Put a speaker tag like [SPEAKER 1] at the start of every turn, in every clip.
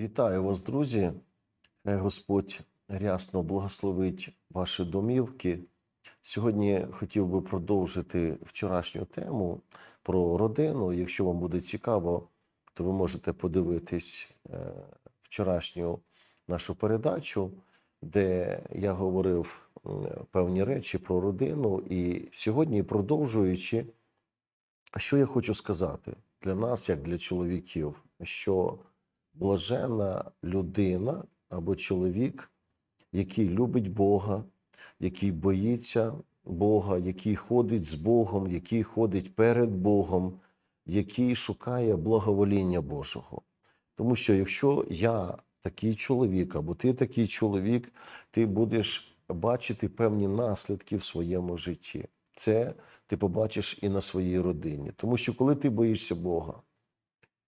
[SPEAKER 1] Вітаю вас, друзі. Хай Господь рясно благословить ваші домівки. Сьогодні хотів би продовжити вчорашню тему про родину. Якщо вам буде цікаво, то ви можете подивитись е, вчорашню нашу передачу, де я говорив певні речі про родину. І сьогодні, продовжуючи, що я хочу сказати для нас, як для чоловіків, що блажена людина або чоловік, який любить Бога, який боїться Бога, який ходить з Богом, який ходить перед Богом, який шукає благовоління Божого. Тому що якщо я такий чоловік, або ти такий чоловік, ти будеш бачити певні наслідки в своєму житті. Це ти побачиш і на своїй родині. Тому що коли ти боїшся Бога,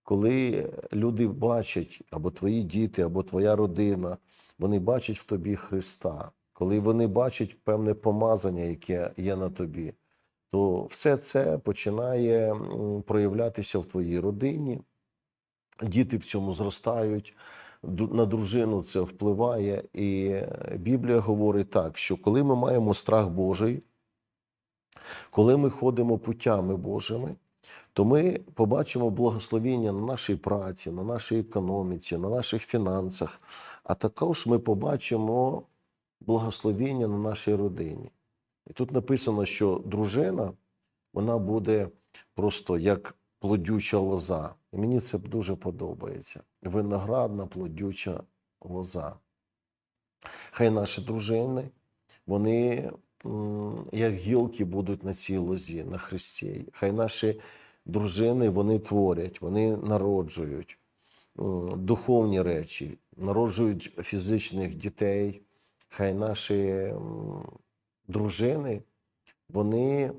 [SPEAKER 1] коли люди бачать, або твої діти, або твоя родина, вони бачать в тобі Христа, коли вони бачать певне помазання, яке є на тобі, то все це починає проявлятися в твоїй родині. Діти в цьому зростають, на дружину це впливає. І Біблія говорить так, що коли ми маємо страх Божий, коли ми ходимо путями Божими, то ми побачимо благословіння на нашій праці, на нашій економіці, на наших фінансах, а також ми побачимо благословіння на нашій родині. І тут написано, що дружина вона буде просто як плодюча лоза. І мені це дуже подобається. Виноградна плодюча лоза. Хай наші дружини, вони як гілки будуть на цій лозі, на Христі. Хай наші дружини вони творять, вони народжують духовні речі, народжують фізичних дітей. Хай наші дружини вони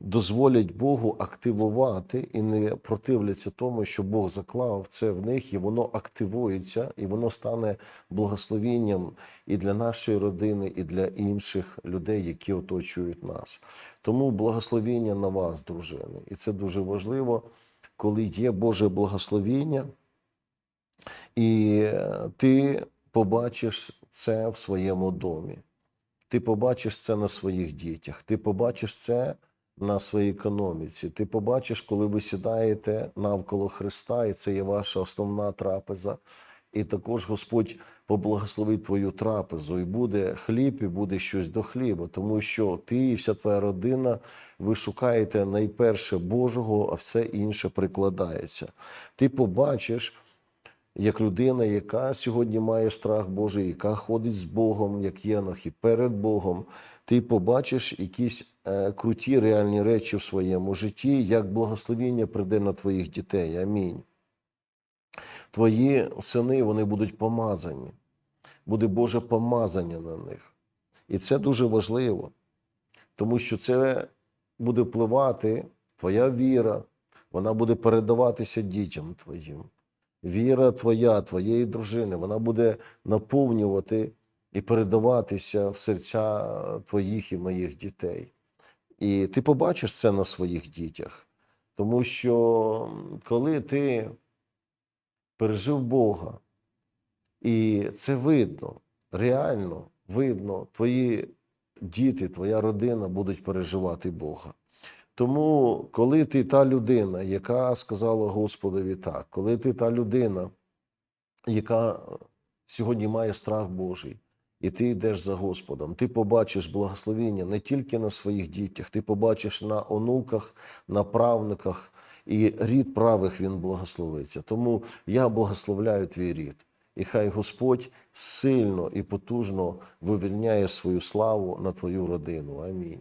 [SPEAKER 1] дозволять Богу активувати і не противляться тому, що Бог заклав це в них, і воно активується, і воно стане благословенням і для нашої родини, і для інших людей, які оточують нас. Тому благословіння на вас, дружини. І це дуже важливо, коли є Боже благословіння, і е, ти побачиш це в своєму домі. Ти побачиш це на своїх дітях, ти побачиш це на своїй економіці. Ти побачиш, коли ви сідаєте навколо Христа, і це є ваша основна трапеза. І також Господь поблагословить твою трапезу, і буде хліб, і буде щось до хліба, тому що ти і вся твоя родина, ви шукаєте найперше Божого, а все інше прикладається. Ти побачиш, як людина, яка сьогодні має страх Божий, яка ходить з Богом, як Єнох, і перед Богом, ти побачиш якісь е, круті реальні речі в своєму житті, як благословіння прийде на твоїх дітей. Амінь. Твої сини вони будуть помазані, буде Боже помазання на них. І це дуже важливо, тому що це буде впливати, твоя віра, вона буде передаватися дітям твоїм віра твоя, твоєї дружини, вона буде наповнювати і передаватися в серця твоїх і моїх дітей. І ти побачиш це на своїх дітях. Тому що коли ти пережив Бога, і це видно, реально видно, твої діти, твоя родина будуть переживати Бога. Тому, коли ти та людина, яка сказала Господові так, коли ти та людина, яка сьогодні має страх Божий, і ти йдеш за Господом, ти побачиш благословіння не тільки на своїх дітях, ти побачиш на онуках, на правнуках, і рід правих він благословиться. Тому я благословляю твій рід. І хай Господь сильно і потужно вивільняє свою славу на твою родину. Амінь.